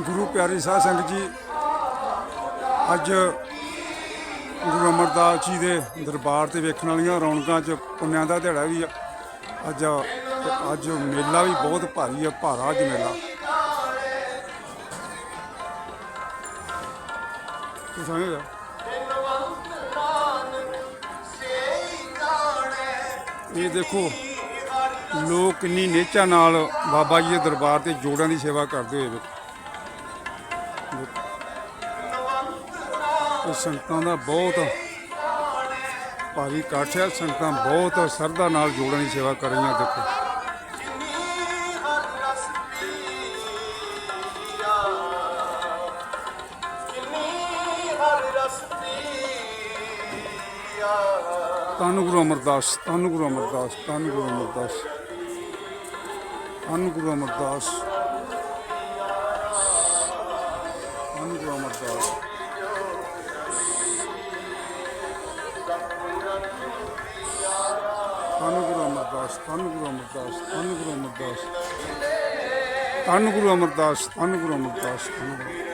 ਗੁਰੂ ਪਿਆਰੀ ਸਾਧ ਸੰਗਤ ਜੀ, ਅੱਜ ਗੁਰੂ ਅਮਰਦਾਸ ਜੀ ਦੇ ਦਰਬਾਰ ਤੇ ਵੇਖਣ ਵਾਲੀਆਂ ਰੌਣਕਾਂ 'ਚ ਪੁੰਨਿਆਂ ਦਾ ਦਿਹਾੜਾ ਵੀ ਆ। ਅੱਜ ਅੱਜ ਮੇਲਾ ਵੀ ਬਹੁਤ ਭਾਰੀ ਆ ਭਾਰਾ ਅੱਜ ਮੇਲਾ ਤੂੰ ਸਮਝਦਾ ਇਹ ਦੇਖੋ ਲੋਕ ਕਿੰਨੀ ਨੇਚਾ ਨਾਲ ਬਾਬਾ ਜੀ ਦੇ ਦਰਬਾਰ ਤੇ ਜੋੜਾਂ ਦੀ ਸੇਵਾ ਕਰਦੇ ਹੋਏ ਤੇ ਸੰਗਤਾਂ ਦਾ ਬਹੁਤ ਭਾਰੀ ਇਕੱਠ ਹੈ। ਸੰਗਤਾਂ ਬਹੁਤ ਸਰਦਾ ਨਾਲ ਜੋੜਾਂ ਦੀ ਸੇਵਾ ਕਰ ਰਹੀਆਂ, ਦੇਖੋ। ਧੰਨ ਗੁਰੂ ਅਮਰਦਾਸ, ਧੰਨ ਗੁਰੂ ਅਮਰਦਾਸ, ਧੰਨ ਗੁਰੂ ਅਮਰਦਾਸ। ਧੰਨ ਗੁਰੂ ਅਮਰਦਾਸ ਧੰਨ ਗੁਰੂ ਅਮਰਦਾਸ ਧੰਨ ਗੁਰੂ ਅਮਰਦਾਸ ਧੰਨ ਗੁਰੂ ਅਮਰਦਾਸ ਧੰਨ ਗੁਰੂ ਅਮਰਦਾਸ ਧੰਨ ਗੁਰੂ ਅਮਰਦਾਸ ਧੰਨ ਗੁਰੂ ਅਮਰਦਾਸ ਧੰਨ ਗੁਰੂ